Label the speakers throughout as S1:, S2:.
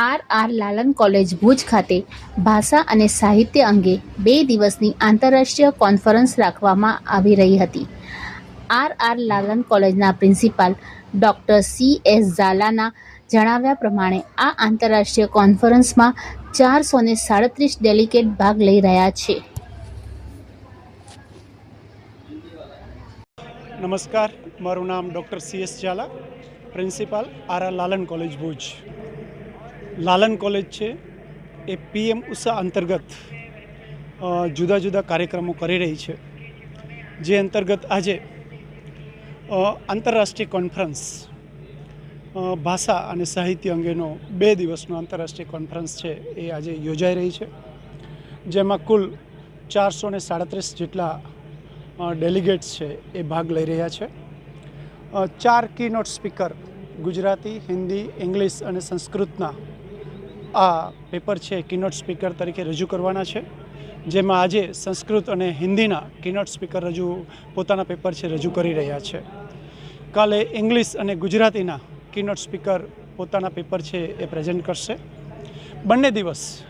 S1: R R Lalan college Bhuj ખાતે ભાષા અને સાહિત્ય અંગે બે દિવસની આંતરરાષ્ટ્રીય કોન્ફરન્સ રાખવામાં આવી રહી હતી. આર આર લાલન કોલેજના પ્રિન્સિપાલ ડૉક્ટર સી એસ ઝાલાના જણાવ્યા પ્રમાણે આ આંતરરાષ્ટ્રીય કોન્ફરન્સમાં ચારસો ને સાડત્રીસ ડેલિકેટ ભાગ લઈ રહ્યા છે.
S2: નમસ્કાર, મારું નામ doctor C S Zala, principal R R Lalan college Bhuj. Lalan college છે. એ પીએમ ઉષા અંતર્ગત જુદા જુદા કાર્યક્રમો કરી રહી છે. જે અંતર્ગત આજે આંતરરાષ્ટ્રીય કોન્ફરન્સ ભાષા અને સાહિત્ય અંગેનો બે દિવસનો આંતરરાષ્ટ્રીય કોન્ફરન્સ છે એ આજે યોજાઈ રહી છે. જેમાં કુલ ચારસો ને સાડત્રીસ જેટલા ડેલિગેટ્સ છે એ ભાગ લઈ રહ્યા છે. ચાર key note speaker Gujarati, Hindi, English અને સંસ્કૃતના આ પેપર છે કિનોટ સ્પીકર તરીકે રજૂ કરવાના છે, જેમાં આજે સંસ્કૃત અને હિન્દીના કિનોટ સ્પીકર રજૂ પોતાના પેપર છે રજૂ કરી રહ્યા છે. કાલે ઇંગ્લિશ અને ગુજરાતીના કિનોટ સ્પીકર પોતાના પેપર છે એ પ્રેઝન્ટ કરશે. બંને દિવસ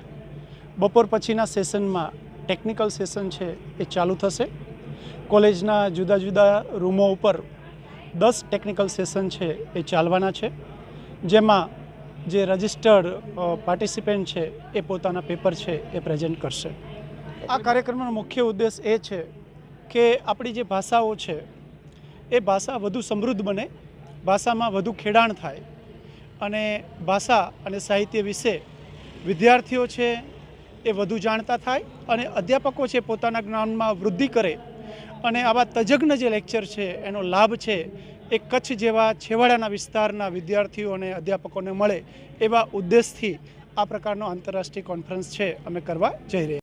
S2: બપોર પછીના સેશનમાં ટેકનિકલ સેશન છે એ ચાલુ થશે. કોલેજના જુદા જુદા રૂમો ઉપર દસ ટેકનિકલ સેશન છે એ ચાલવાના છે, જેમાં જે રજિસ્ટર્ડ પાર્ટિસિપેન્ટ છે, એ પોતાના પેપર છે, એ પ્રેઝન્ટ કરશે. આ કાર્યક્રમનો મુખ્ય ઉદ્દેશ એ છે કે આપણી જે ભાષાઓ છે, એ ભાષા વધુ સમૃદ્ધ બને, ભાષામાં વધુ ખેડાણ થાય અને ભાષા અને સાહિત્ય વિશે વિદ્યાર્થીઓ છે, એ વધુ જાણતા થાય અને અધ્યાપકો છે, પોતાના જ્ઞાનમાં વૃદ્ધિ કરે અને આવા તજજ્ઞ જે લેક્ચર છે, એનો લાભ છે એ કચ્છ જેવા છેવાડાના વિસ્તારના વિદ્યાર્થીઓ અને અધ્યાપકોને મળે એવા ઉદ્દેશથી આ પ્રકારનો આંતરરાષ્ટ્રીય કોન્ફરન્સ છે. અમે કરવા જઈ રહ્યા